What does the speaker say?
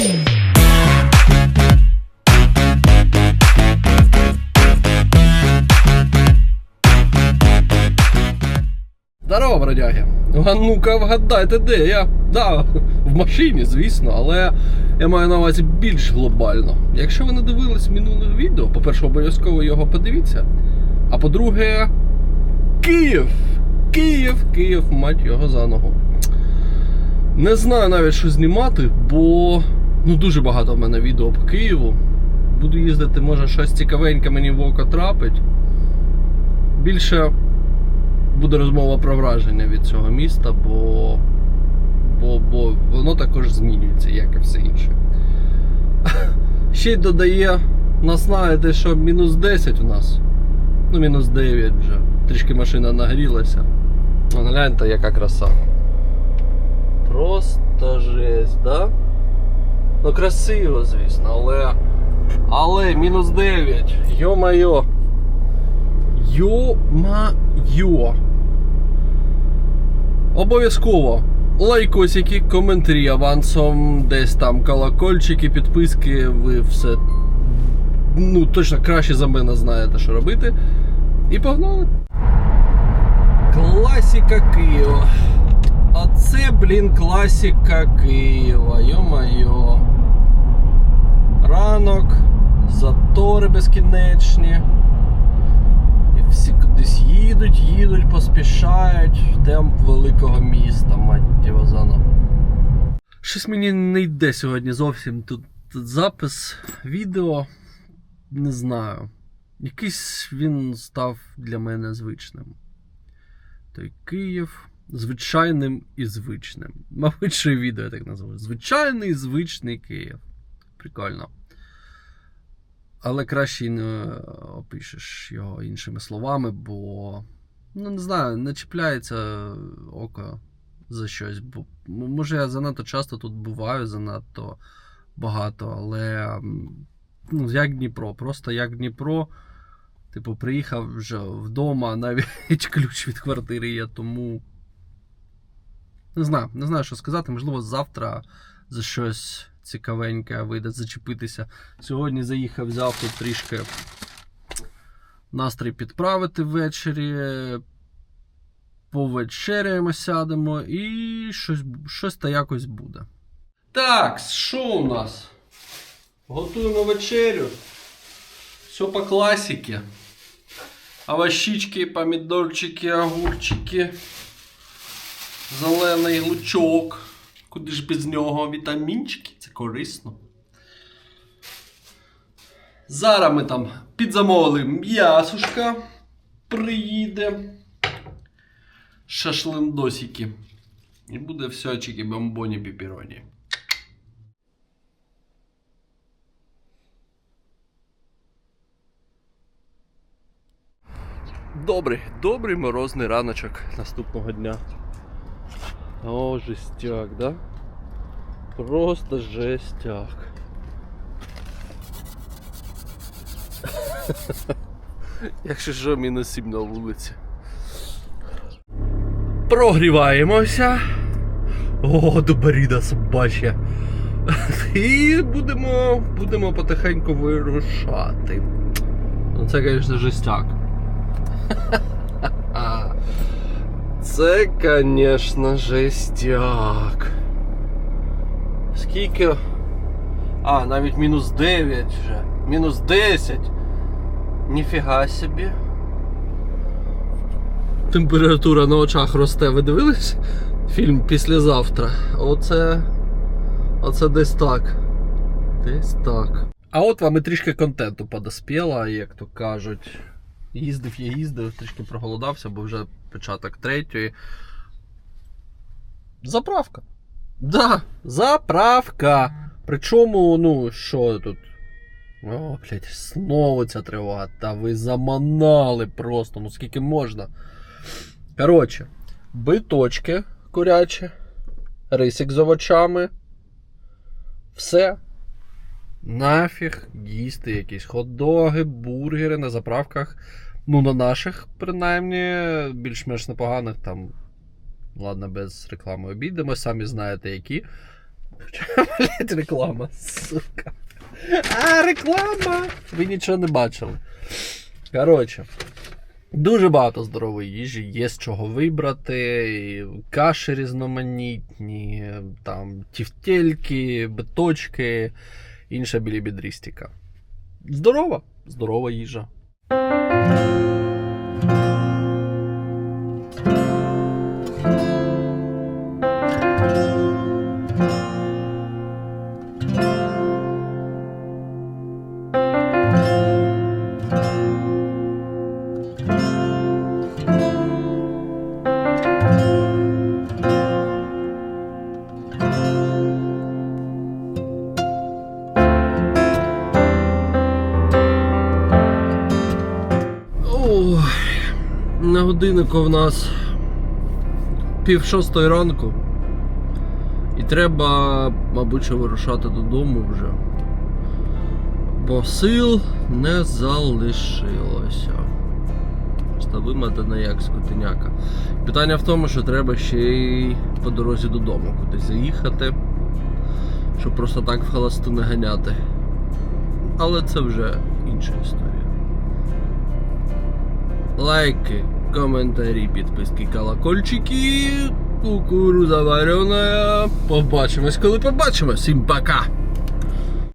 Здорово, бродяги! А ну-ка вгадайте, де я? Да, в машині, звісно, але я маю на увазі більш глобально. Якщо ви не дивились минулих відео, по-перше, обов'язково його подивіться. А по-друге, Київ! Київ, Київ, мать його за ногу. Не знаю навіть, що знімати, бо ну дуже багато в мене відео по Києву. Буду їздити, може, щось цікавеньке мені в око трапить. Більше буде розмова про враження від цього міста, бо, бо, бо воно також змінюється, як і все інше. Ще й додає, нас знаєте, що мінус 10 у нас. Ну, мінус 9 вже. Трішки машина нагрілася. Гляньте, яка краса. Просто жесть, да? Ну красиво, звісно, але. Але мінус 9. Йо-майо. Йо-майо. Обов'язково лайкосики, коментарі авансом, десь там колокольчики, підписки, ви все ну, точно краще за мене знаєте, що робити. І погнали! Класіка Києва. Оце, блін, класіка Києва, йо-майо. Ранок, затори безкінечні. І всі кудись їдуть, їдуть, поспішають в темп великого міста, мать його зано. Щось мені не йде сьогодні зовсім тут, тут запис відео. Не знаю. Якийсь він став для мене звичним. Той Київ звичайним і звичним. Мабуть, що і відео я так називаю. Звичайний звичний Київ. Прикольно. Але краще не опишеш його іншими словами, бо, ну не знаю, не чіпляється око за щось. Бо, може, я занадто часто тут буваю, занадто багато, але ну, як Дніпро, просто як Дніпро. Типу, приїхав вже вдома, навіть ключ від квартири є, тому. Не знаю, не знаю, що сказати. Можливо, завтра за щось цікавеньке вийде зачепитися. Сьогодні заїхав, взяв тут трішки настрій підправити ввечері. Повечеряємо, сядемо і щось, щось та якось буде. Так, що у нас? Готуємо вечерю. Все по классике. Овощички, помідорчики, огурчики. Зелений лучок. Куди ж без нього? Вітамінчики, це корисно. Зараз ми там підзамовили м'ясушка. Приїде. Шашлиндосики. І буде все чики бомбоні пеппероні. Добрий, добрий морозний раночок наступного дня. О, жестяк, да? Просто жестяк. Якщо що, мінус 7 на вулиці. Прогріваємося. О, добаріда собачя. І будемо, будемо потихеньку вирушати. Ну, це, звісно, жестяк. Це, звісно, жестяк. Скільки? А, навіть мінус 9 вже. Мінус 10. Ніфіга собі. Температура на очах росте. Ви дивились? Фільм післязавтра. Оце. Оце десь так. Десь так. А от вам і трішки контенту подоспіло, як то кажуть. Їздив я їздив, трішки проголодався, бо вже початок третьої. Заправка. Да, заправка. Причому, ну, що тут? О, блядь, знову ця тривога. Та ви заманали просто, ну скільки можна. Коротше, биточки курячі, рисик з овочами. Все. Нафіг їсти якісь хот-доги, бургери на заправках. Ну, на наших, принаймні, більш-менш непоганих там. Ладно, без реклами обійдемо, самі знаєте які. Блять, реклама, сука. А, реклама! Ви нічого не бачили. Коротше. Дуже багато здорової їжі, є з чого вибрати. Каші різноманітні, там тівтельки, биточки, інша білібідрістика. Здорова, здорова їжа. На годиннику в нас пів шостої ранку. І треба, мабуть, вирушати додому вже. Бо сил не залишилося. Просто вимотана як скотиняка. Питання в тому, що треба ще й по дорозі додому кудись заїхати, щоб просто так в холосту не ганяти. Але це вже інша історія. Лайки, коментарі, підписки, колокольчики. Кукуруза варена. Побачимось, коли побачимось. Всім пока!